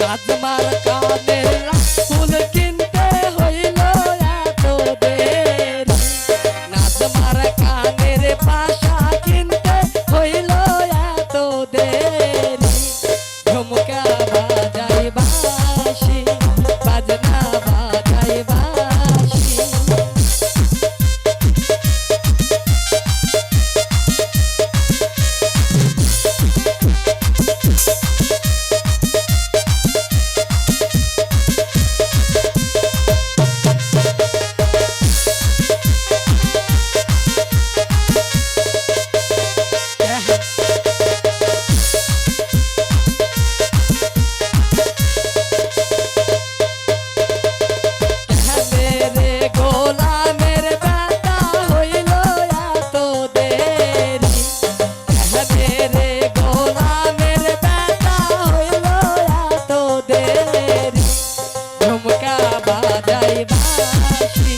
নাজমার কানের ফুল ঝুমকা বাজাই বাসি